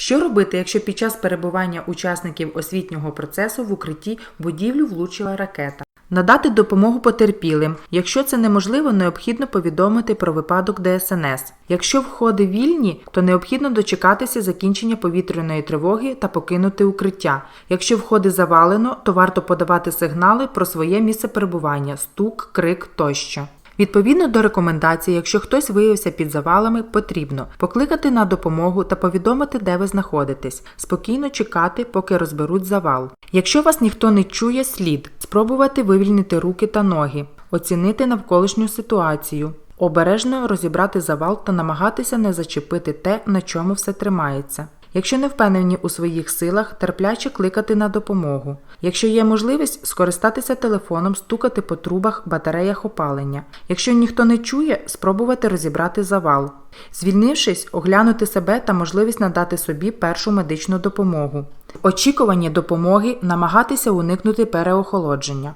Що робити, якщо під час перебування учасників освітнього процесу в укритті будівлю влучила ракета? Надати допомогу потерпілим. Якщо це неможливо, необхідно повідомити про випадок ДСНС. Якщо входи вільні, то необхідно дочекатися закінчення повітряної тривоги та покинути укриття. Якщо входи завалено, то варто подавати сигнали про своє місце перебування, стук, крик тощо. Відповідно до рекомендацій, якщо хтось виявився під завалами, потрібно покликати на допомогу та повідомити, де ви знаходитесь, спокійно чекати, поки розберуть завал. Якщо вас ніхто не чує, слід спробувати вивільнити руки та ноги, оцінити навколишню ситуацію, обережно розібрати завал та намагатися не зачепити те, на чому все тримається. Якщо не впевнені у своїх силах, терпляче кликати на допомогу. Якщо є можливість, скористатися телефоном, стукати по трубах, батареях опалення. Якщо ніхто не чує, спробувати розібрати завал. Звільнившись, оглянути себе та можливість надати собі першу медичну допомогу. Очікування допомоги намагатися уникнути переохолодження.